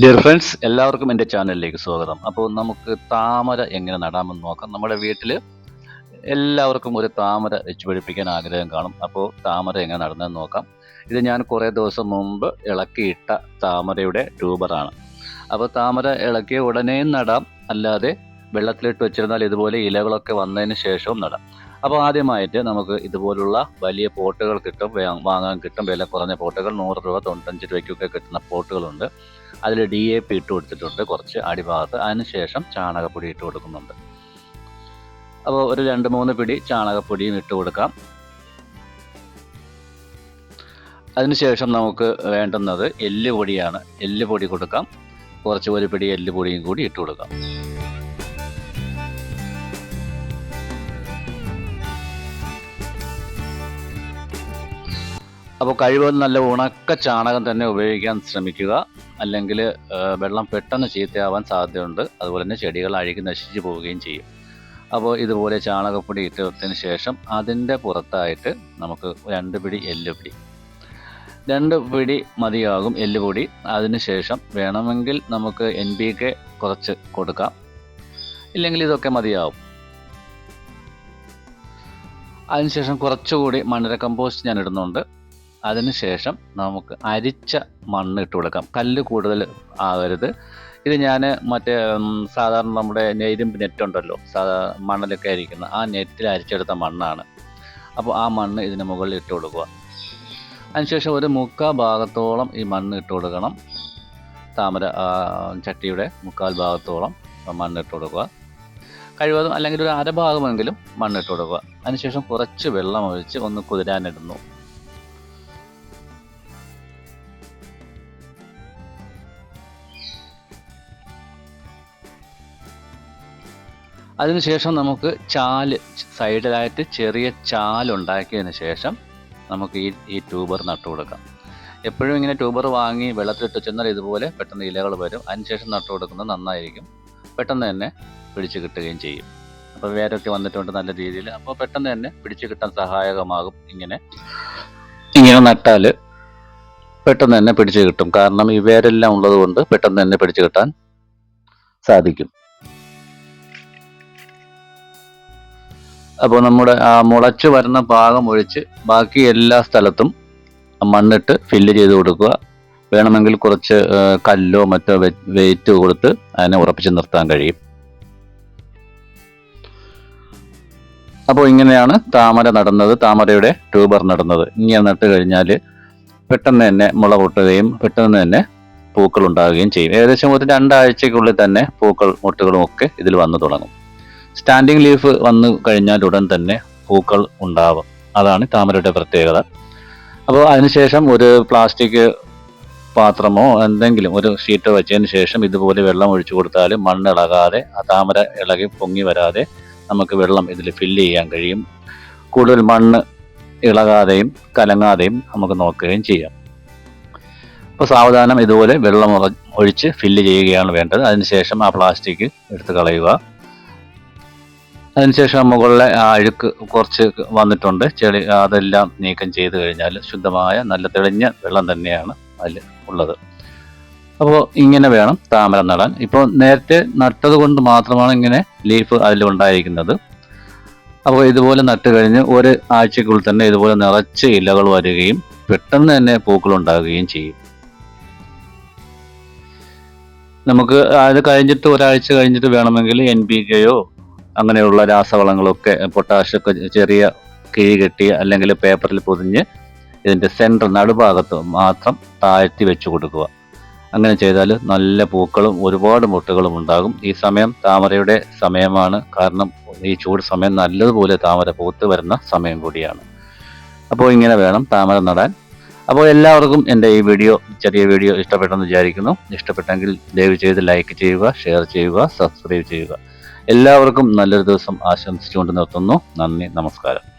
Dear friends എല്ലാവർക്കും എന്റെ ചാനലിലേക്ക് സ്വാഗതം. അപ്പോൾ നമുക്ക് താമര എങ്ങനെ നടാമെന്ന് നോക്കാം. നമ്മുടെ വീട്ടിൽ എല്ലാവർക്കും ഒരു താമര വെച്ച് പിടിപ്പിക്കാൻ ആഗ്രഹം കാണും. അപ്പോൾ താമര എങ്ങനെ നടന്നതെന്ന് നോക്കാം. ഇത് ഞാൻ കുറേ ദിവസം മുമ്പ് ഇളക്കിയിട്ട താമരയുടെ ട്യൂബറാണ്. അപ്പോൾ താമര ഇളക്കിയ ഉടനെയും നടാം. അല്ലാതെ വെള്ളത്തിലിട്ട് വെച്ചിരുന്നാൽ ഇതുപോലെ ഇലകളൊക്കെ വന്നതിന് ശേഷവും നടാം. അപ്പോൾ ആദ്യമായിട്ട് നമുക്ക് ഇതുപോലുള്ള വലിയ പോട്ടുകൾ കിട്ടും വാങ്ങാൻ കിട്ടും വില കുറഞ്ഞ പോട്ടുകൾ. നൂറ് രൂപ തൊണ്ണൂറ്റഞ്ച് രൂപയ്ക്കൊക്കെ കിട്ടുന്ന പോട്ടുകളുണ്ട്. അതിൽ ഡി എ പി ഇട്ട് കൊടുത്തിട്ടുണ്ട് കുറച്ച് അടിഭാഗത്ത്. അതിനുശേഷം ചാണകപ്പൊടി ഇട്ട് കൊടുക്കുന്നുണ്ട്. അപ്പോൾ ഒരു രണ്ട് മൂന്ന് പിടി ചാണകപ്പൊടിയും ഇട്ട് കൊടുക്കാം. അതിനുശേഷം നമുക്ക് വേണ്ടുന്നത് എല്ല് പൊടിയാണ് എല്ല് പൊടി കൊടുക്കാം. കുറച്ച് ഒരു പിടി എല്ല് പൊടിയും കൂടി ഇട്ട് കൊടുക്കാം. അപ്പോൾ കഴിവതും നല്ല ഉണക്ക ചാണകം തന്നെ ഉപയോഗിക്കാൻ ശ്രമിക്കുക. അല്ലെങ്കിൽ വെള്ളം പെട്ടെന്ന് ചീത്തയാവാൻ സാധ്യതയുണ്ട്. അതുപോലെ തന്നെ ചെടികൾ അഴുകി നശിച്ചു പോവുകയും ചെയ്യും. അപ്പോൾ ഇതുപോലെ ചാണകപ്പൊടി ഇട്ടതിന് ശേഷം അതിന്റെ പുറത്തായിട്ട് നമുക്ക് രണ്ട് പിടി എല്ലുപൊടി. രണ്ട് പിടി മതിയാകും എല്ലുപൊടി. അതിന് ശേഷം വേണമെങ്കിൽ നമുക്ക് എൻ പി കെ കുറച്ച് കൊടുക്കാം. ഇല്ലെങ്കിൽ ഇതൊക്കെ മതിയാവും. അതിനുശേഷം കുറച്ചുകൂടി മണ്ണിര കമ്പോസ്റ്റ് ഞാൻ ഇടുന്നുണ്ട്. അതിനുശേഷം നമുക്ക് അരിച്ച മണ്ണ് ഇട്ട് കൊടുക്കാം. കല്ല് കൂടുതൽ ആകരുത് ഇത് ഞാൻ മറ്റേ സാധാരണ നമ്മുടെ ഇരുമ്പ് നെറ്റുണ്ടല്ലോ സാധാ മണ്ണിലൊക്കെ അരിക്കുന്ന ആ നെറ്റിൽ അരിച്ചെടുത്ത മണ്ണാണ്. അപ്പോൾ ആ മണ്ണ് ഇതിന് മുകളിൽ ഇട്ട് കൊടുക്കുക. അതിനുശേഷം ഒരു മുക്കാൽ ഭാഗത്തോളം ഈ മണ്ണ് ഇട്ട് കൊടുക്കണം. താമര ചട്ടിയുടെ മുക്കാൽ ഭാഗത്തോളം മണ്ണ് ഇട്ട് കൊടുക്കുക. കഴിവതും അല്ലെങ്കിൽ ഒരു അരഭാഗമെങ്കിലും മണ്ണിട്ട് കൊടുക്കുക. അതിനുശേഷം കുറച്ച് വെള്ളം ഒഴിച്ച് ഒന്ന് കുതിരാനിടുന്നു. അതിനുശേഷം നമുക്ക് ചാൽ സൈഡിലായിട്ട് ചെറിയ ചാലുണ്ടാക്കിയതിന് ശേഷം നമുക്ക് ഈ ഈ ട്യൂബർ നട്ടു കൊടുക്കാം. എപ്പോഴും ഇങ്ങനെ ട്യൂബർ വാങ്ങി വെള്ളത്തിലിട്ട് ചെന്നാൽ ഇതുപോലെ പെട്ടെന്ന് ഇലകൾ വരും. അതിനുശേഷം നട്ടു കൊടുക്കുന്നത് നന്നായിരിക്കും. പെട്ടെന്ന് തന്നെ പിടിച്ചു കിട്ടുകയും ചെയ്യും. അപ്പോൾ വേരൊക്കെ വന്നിട്ടുണ്ട് നല്ല രീതിയിൽ. അപ്പോൾ പെട്ടെന്ന് തന്നെ പിടിച്ചു കിട്ടാൻ സഹായകമാകും ഇങ്ങനെ. ഇങ്ങനെ നട്ടാൽ പെട്ടെന്ന് തന്നെ പിടിച്ചു കിട്ടും. കാരണം ഈ വേരെല്ലാം ഉള്ളത് കൊണ്ട് പെട്ടെന്ന് തന്നെ പിടിച്ചു കിട്ടാൻ സാധിക്കും. അപ്പോൾ നമ്മുടെ ആ മുളച്ച് വരുന്ന ഭാഗം ഒഴിച്ച് ബാക്കി എല്ലാ സ്ഥലത്തും മണ്ണിട്ട് ഫില്ല് ചെയ്ത് കൊടുക്കുക. വേണമെങ്കിൽ കുറച്ച് കല്ലോ മറ്റോ വെയിറ്റ് കൊടുത്ത് അതിനെ ഉറപ്പിച്ച് നിർത്താൻ കഴിയും. അപ്പോൾ ഇങ്ങനെയാണ് താമര നടുന്നത്. താമരയുടെ ട്യൂബർ നടുന്നത്. ഇങ്ങനെ നട്ട് കഴിഞ്ഞാൽ പെട്ടെന്ന് തന്നെ മുള പൊട്ടുകയും പെട്ടെന്ന് തന്നെ പൂക്കൾ ഉണ്ടാവുകയും ചെയ്യും. ഏകദേശം ഒരു രണ്ടാഴ്ചക്കുള്ളിൽ തന്നെ പൂക്കൾ മുട്ടുകളും ഒക്കെ ഇതിൽ വന്നു തുടങ്ങും. സ്റ്റാൻഡിങ് ലീഫ് വന്നു കഴിഞ്ഞാൽ ഉടൻ തന്നെ പൂക്കൾ ഉണ്ടാവും. അതാണ് താമരയുടെ പ്രത്യേകത. അപ്പോൾ അതിനുശേഷം ഒരു പ്ലാസ്റ്റിക് പാത്രമോ എന്തെങ്കിലും ഒരു ഷീറ്റ് വെച്ചതിന് ശേഷം ഇതുപോലെ വെള്ളം ഒഴിച്ചു കൊടുത്താൽ മണ്ണ് ഇളകാതെ ആ താമര ഇളകി പൊങ്ങി വരാതെ നമുക്ക് വെള്ളം ഇതിൽ ഫില്ല് ചെയ്യാൻ കഴിയും. കൂടുതൽ മണ്ണ് ഇളകാതെയും കലങ്ങാതെയും നമുക്ക് നോക്കുകയും ചെയ്യാം. അപ്പോൾ സാവധാനം ഇതുപോലെ വെള്ളം ഒഴിച്ച് ഫില്ല് ചെയ്യുകയാണ് വേണ്ടത്. അതിനുശേഷം ആ പ്ലാസ്റ്റിക് എടുത്ത് കളയുക. അതിനുശേഷം മുകളിലെ ആ അഴുക്ക് കുറച്ച് വന്നിട്ടുണ്ട്. ചെളി അതെല്ലാം നീക്കം ചെയ്ത് കഴിഞ്ഞാൽ ശുദ്ധമായ നല്ല തെളിഞ്ഞ വെള്ളം തന്നെയാണ് അതിൽ ഉള്ളത്. അപ്പോൾ ഇങ്ങനെ വേണം താമര നടാൻ. ഇപ്പോൾ നേരത്തെ നട്ടത് കൊണ്ട് മാത്രമാണ് ഇങ്ങനെ ലീഫ് അതിൽ ഉണ്ടായിരിക്കുന്നത്. അപ്പോൾ ഇതുപോലെ നട്ട് കഴിഞ്ഞ് ഒരു ആഴ്ചക്കുള്ളിൽ തന്നെ ഇതുപോലെ നിറച്ച് ഇലകൾ വരികയും പെട്ടെന്ന് തന്നെ പൂക്കൾ ഉണ്ടാകുകയും ചെയ്യും. നമുക്ക് അത് കഴിഞ്ഞിട്ട് ഒരാഴ്ച കഴിഞ്ഞിട്ട് വേണമെങ്കിൽ എൻ പി കെയോ അങ്ങനെയുള്ള രാസവളങ്ങളൊക്കെ പൊട്ടാഷൊക്കെ ചെറിയ കിഴി കെട്ടി അല്ലെങ്കിൽ പേപ്പറിൽ പൊതിഞ്ഞ് ഇതിന്റെ സെന്റർ നടുഭാഗത്ത് മാത്രം താഴ്ത്തി വെച്ച് കൊടുക്കുക. അങ്ങനെ ചെയ്താൽ നല്ല പൂക്കളും ഒരുപാട് മുട്ടുകളും ഉണ്ടാകും. ഈ സമയം താമരയുടെ സമയമാണ്. കാരണം ഈ ചൂട് സമയം നല്ലതുപോലെ താമര പൂത്ത് വരുന്ന സമയം കൂടിയാണ്. അപ്പോൾ ഇങ്ങനെ വേണം താമര നടാൻ. അപ്പോൾ എല്ലാവർക്കും എന്റെ ഈ വീഡിയോ ചെറിയ വീഡിയോ ഇഷ്ടപ്പെട്ടെന്ന് വിചാരിക്കുന്നു. ഇഷ്ടപ്പെട്ടെങ്കിൽ ദയവ് ചെയ്ത് ലൈക്ക് ചെയ്യുക ഷെയർ ചെയ്യുക സബ്സ്ക്രൈബ് ചെയ്യുക. എല്ലാവർക്കും നല്ലൊരു ദിവസം ആശംസിച്ചുകൊണ്ട് നിർത്തുന്നു. നന്ദി നമസ്കാരം.